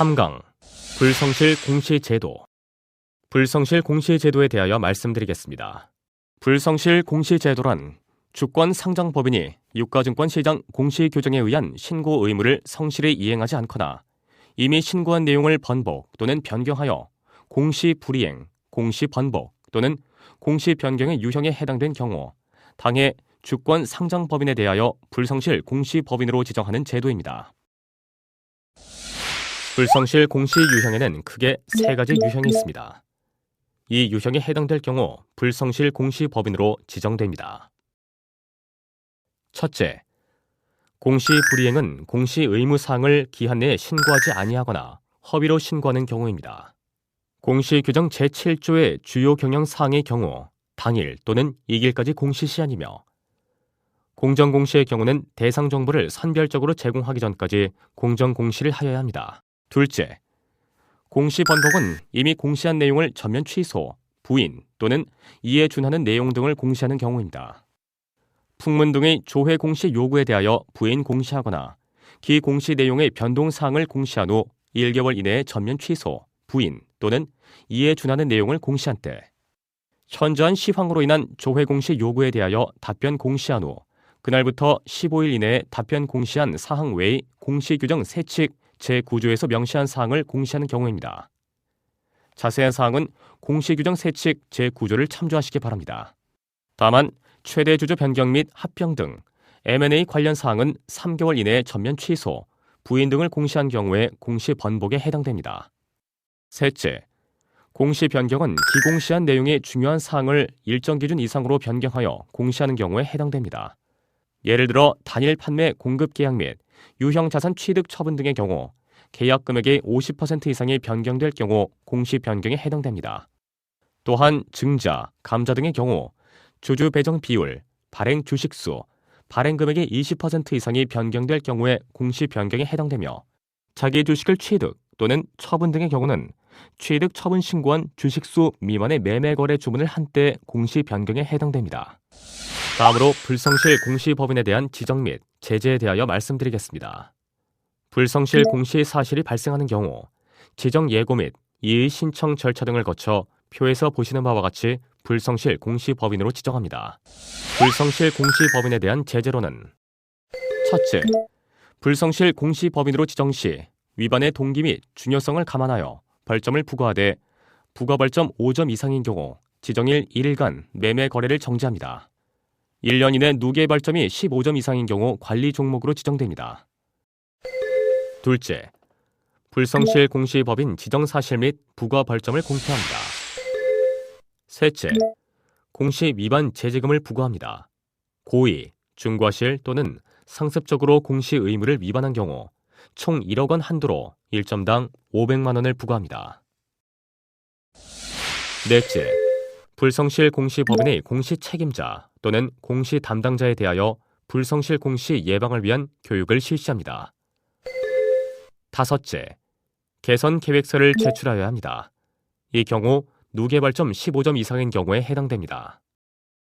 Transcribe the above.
3강 불성실 공시제도 불성실 공시제도에 대하여 말씀드리겠습니다. 불성실 공시제도란 주권 상장법인이 유가증권 시장 공시 규정에 의한 신고 의무를 성실히 이행하지 않거나 이미 신고한 내용을 번복 또는 변경하여 공시 불이행, 공시 번복 또는 공시 변경의 유형에 해당된 경우 당해 주권 상장법인에 대하여 불성실 공시법인으로 지정하는 제도입니다. 불성실 공시 유형에는 크게 세 가지 유형이 있습니다. 이 유형에 해당될 경우 불성실 공시 법인으로 지정됩니다. 첫째, 공시 불이행은 공시 의무 사항을 기한 내에 신고하지 아니하거나 허위로 신고하는 경우입니다. 공시 규정 제7조의 주요 경영 사항의 경우 당일 또는 이길까지 공시 시한이며 공정공시의 경우는 대상 정보를 선별적으로 제공하기 전까지 공정공시를 하여야 합니다. 둘째, 공시 번복은 이미 공시한 내용을 전면 취소, 부인 또는 이에 준하는 내용 등을 공시하는 경우입니다. 풍문 등의 조회 공시 요구에 대하여 부인 공시하거나 기 공시 내용의 변동 사항을 공시한 후 1개월 이내에 전면 취소, 부인 또는 이에 준하는 내용을 공시한 때 현저한 시황으로 인한 조회 공시 요구에 대하여 답변 공시한 후 그날부터 15일 이내에 답변 공시한 사항 외의 공시 규정 세칙 제9조에서 명시한 사항을 공시하는 경우입니다. 자세한 사항은 공시규정 세칙 제9조를 참조하시기 바랍니다. 다만 최대 주주 변경 및 합병 등 M&A 관련 사항은 3개월 이내에 전면 취소, 부인 등을 공시한 경우에 공시 번복에 해당됩니다. 셋째, 공시 변경은 기공시한 내용의 중요한 사항을 일정 기준 이상으로 변경하여 공시하는 경우에 해당됩니다. 예를 들어 단일 판매 공급 계약 및 유형 자산 취득 처분 등의 경우 계약 금액의 50% 이상이 변경될 경우 공시 변경에 해당됩니다. 또한 증자, 감자 등의 경우 주주 배정 비율, 발행 주식수, 발행 금액의 20% 이상이 변경될 경우에 공시 변경에 해당되며 자기 주식을 취득 또는 처분 등의 경우는 취득 처분 신고한 주식수 미만의 매매 거래 주문을 한때 공시 변경에 해당됩니다. 다음으로 불성실 공시법인에 대한 지정 및 제재에 대하여 말씀드리겠습니다. 불성실 공시 사실이 발생하는 경우 지정 예고 및 이의 신청 절차 등을 거쳐 표에서 보시는 바와 같이 불성실 공시법인으로 지정합니다. 불성실 공시법인에 대한 제재로는 첫째, 불성실 공시법인으로 지정 시 위반의 동기 및 중요성을 감안하여 벌점을 부과하되 부과 벌점 5점 이상인 경우 지정일 1일간 매매 거래를 정지합니다. 1년 이내 누계 벌점이 15점 이상인 경우 관리 종목으로 지정됩니다. 둘째, 불성실 공시법인 지정 사실 및 부과 벌점을 공표합니다. 셋째, 공시 위반 제재금을 부과합니다. 고의, 중과실 또는 상습적으로 공시 의무를 위반한 경우 총 1억 원 한도로 1점당 500만 원을 부과합니다. 넷째, 불성실 공시법인의 공시 책임자 또는 공시 담당자에 대하여 불성실 공시 예방을 위한 교육을 실시합니다. 다섯째, 개선 계획서를 제출하여야 합니다. 이 경우 누계발점 15점 이상인 경우에 해당됩니다.